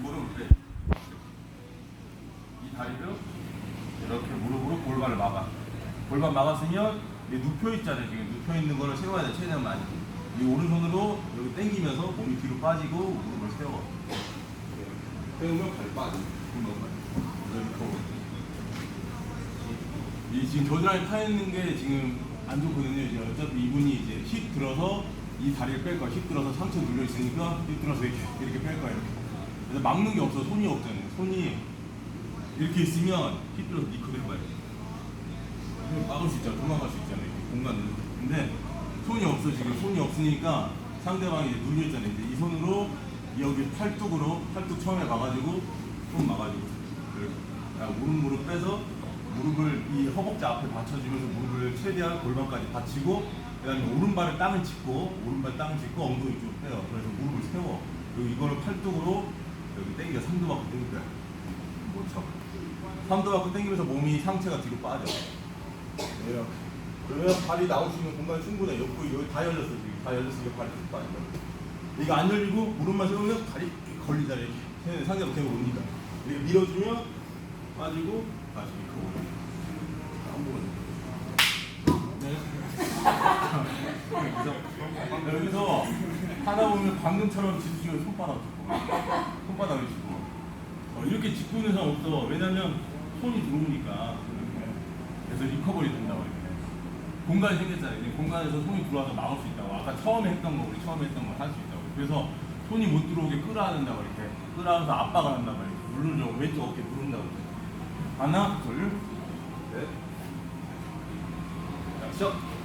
무릎을 빼. 이 다리를 이렇게 무릎으로 골반을 막아. 골반 막았으면 이게 눕혀 있잖아요. 지금 눕혀 있는 거를 세워야 돼. 최대한 많이. 이 오른손으로 여기 당기면서 몸이 뒤로 빠지고 무릎을 세워. 세우면 발 빠져. 금방 빠져. 이 지금 겨드랑이 타 있는 게 지금 안 좋거든요. 이제 어차피 이분이 이제 힙 들어서 이 다리를 뺄 거야. 힙 들어서 상체 눌려 있으니까 힙 들어서 이렇게 이렇게 뺄 거야. 이렇게. 그래서 막는 게 없어. 손이 없잖아요. 손이 이렇게 있으면 힙 들어서 니 그대로 돼. 이거 막을 수 있잖아. 도망갈 수 있잖아요. 이렇게 공간을. 근데 손이 없어. 지금 손이 없으니까 상대방이 이제 눌려 있잖아요. 이제 이 손으로 여기 팔뚝으로 팔뚝 처음에 가가지고 손 막아주고 이렇게. 자, 오른 무릎 빼서 무릎을 이 허벅지 앞에 받쳐주면서 무릎을 최대한 골반까지 받치고 그다음에 오른발을 땅을 짚고 오른발 땅을 짚고 엉덩이 쭉 빼요. 그래서 무릎을 세워. 그리고 이거를 팔뚝으로 여기 당겨 삼두 바퀴 당겨. 못 쳐. 삼두 바퀴 당기면서 몸이 상체가 뒤로 빠져. 이렇게. 그러면 발이 나올 수 있는 공간이 충분해. 옆구리 여기 다 열렸어 지금. 다 열렸으니까 발이 쭉 빠져. 이거 안 열리고 무릎만 세우면 이렇게 걸리잖아 이렇게. 상대방 계속 오니까. 이렇게 밀어주면 빠지고 다시 이렇게 오고. 안 보거든. 네. 그래서 여기서 하다 보면 방금처럼 짚으시면 손바닥 짚고 손바닥을 짚고. 어, 이렇게 짚고 있는 사람 없어. 왜냐면 손이 들어오니까. 이렇게. 그래서 리커버리 된다고 이렇게. 공간이 생겼잖아요. 이제 공간에서 손이 들어와서 막을 수 있다고. 아까 처음에 했던 거 우리 처음에 했던 걸할수 있다고. 그래서 손이 못 들어오게 끌어안는다고 이렇게. 끌어안아서 압박을 한다고 이렇게. 누르려고 왼쪽 어깨 누른다고 하나 둘셋. 자, 시작